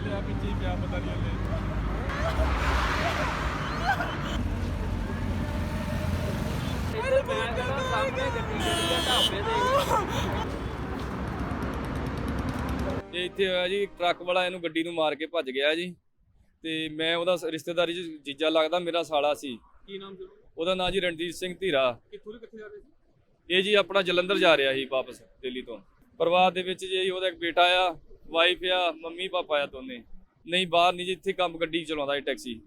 ਲਿਆ ਪਿੱਛੇ ਹੀ ਪਿਆ ਪਤਾ ਨਹੀਂ ਹਲੇ। ਇੱਧਰ ਮੈਂ ਕਹਿੰਦਾ ਸਾਹਮਣੇ ਗੱਡੀ ਜਿਹੜੀ ਆ ਢਾਬੇ ਦੇ ਇਹ ਇੱਥੇ ਹੋਇਆ ਜੀ ਟਰੱਕ ਵਾਲਾ ਇਹਨੂੰ ਗੱਡੀ ਨੂੰ ਮਾਰ ਕੇ ਭੱਜ ਗਿਆ ਜੀ। ਤੇ ਮੈਂ ਉਹਦਾ ਰਿਸ਼ਤੇਦਾਰੀ ਚ ਜੀਜਾ ਲੱਗਦਾ ਮੇਰਾ ਸਾਲਾ ਸੀ। ਕੀ ਨਾਮ ਸੀ ਉਹਦਾ? ਨਾਂ ਜੀ ਰਣਜੀਤ ਸਿੰਘ ਧੀਰਾ। ਕਿੱਥੋਂ ਦੇ ਕਿੱਥੇ ਜਾ ਰਹੇ ਸੀ? ਇਹ ਜੀ ਆਪਣਾ ਜਲੰਧਰ ਜਾ ਰਿਹਾ ਸੀ ਵਾਪਸ ਦਿੱਲੀ ਤੋਂ। ਪਰਿਵਾਰ ਦੇ ਵਿੱਚ ਜੀ ਉਹਦਾ ਇੱਕ ਬੇਟਾ ਆ। ਵਾਈਫ ਆ ਮੰਮੀ ਪਾਪਾ ਆ ਦੋਨੇ। ਨਹੀਂ ਬਾਹਰ ਨਹੀਂ ਜੀ ਇੱਥੇ ਕੰਮ ਗੱਡੀ ਚਲਾਉਂਦਾ ਸੀ ਟੈਕਸੀ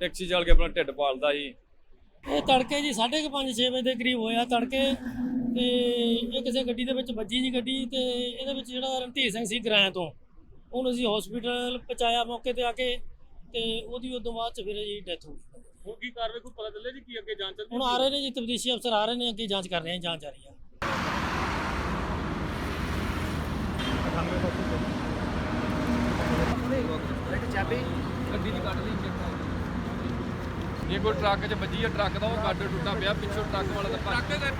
ਟੈਕਸੀ ਚੱਲ ਕੇ ਆਪਣਾ ਢਿੱਡ ਪਾਲਦਾ ਸੀ। ਇਹ ਤੜਕੇ ਜੀ 5:30 6 ਵਜੇ ਦੇ ਕਰੀਬ ਹੋਇਆ ਤੜਕੇ। ਤੇ ਇਹ ਕਿਸੇ ਗੱਡੀ ਦੇ ਵਿੱਚ ਵੱਜੀ ਜੀ ਗੱਡੀ ਤੇ ਇਹਦੇ ਵਿੱਚ ਜਿਹੜਾ ਰਣਧੀਰ ਸਿੰਘ ਸੀ ਗਰਾਂ ਤੋਂ ਉਹਨੂੰ ਅਸੀਂ ਹਸਪੀਟਲ ਪਹੁੰਚਾਇਆ ਮੌਕੇ ਤੇ ਆ ਕੇ ਤੇ ਉਹਦੀ ਉਦੋਂ ਬਾਅਦ ਚ ਫਿਰ ਜੀ ਡੈਥ ਹੋ ਗਈ। ਹੁਣ ਕੀ ਕਾਰਵਾਈ ਕੋਈ ਪਤਾ ਚੱਲਿਆ ਜੀ ਕੀ ਅੱਗੇ ਜਾਂਚ ਚੱਲ ਹੁਣ ਆ ਰਹੇ ਨੇ ਜੀ ਤਬਦੀਸ਼ੀ ਅਫਸਰ ਆ ਰਹੇ ਨੇ ਅੱਗੇ ਜਾਂਚ ਕਰ ਰਹੇ ਆ ਜਾਂਚ ਆ। ਗੱਡੀ ਦੀ ਇਹ ਕੋਈ ਟਰੱਕ 'ਚ ਵੱਜੀ ਆ, ਟਰੱਕ ਦਾ ਉਹ ਗੱਡ ਟੁੱਟਾ ਪਿਆ, ਪਿੱਛੋਂ ਟਰੱਕ ਵਾਲਾ ਦਾ ਟਰੱਕ ਦੇ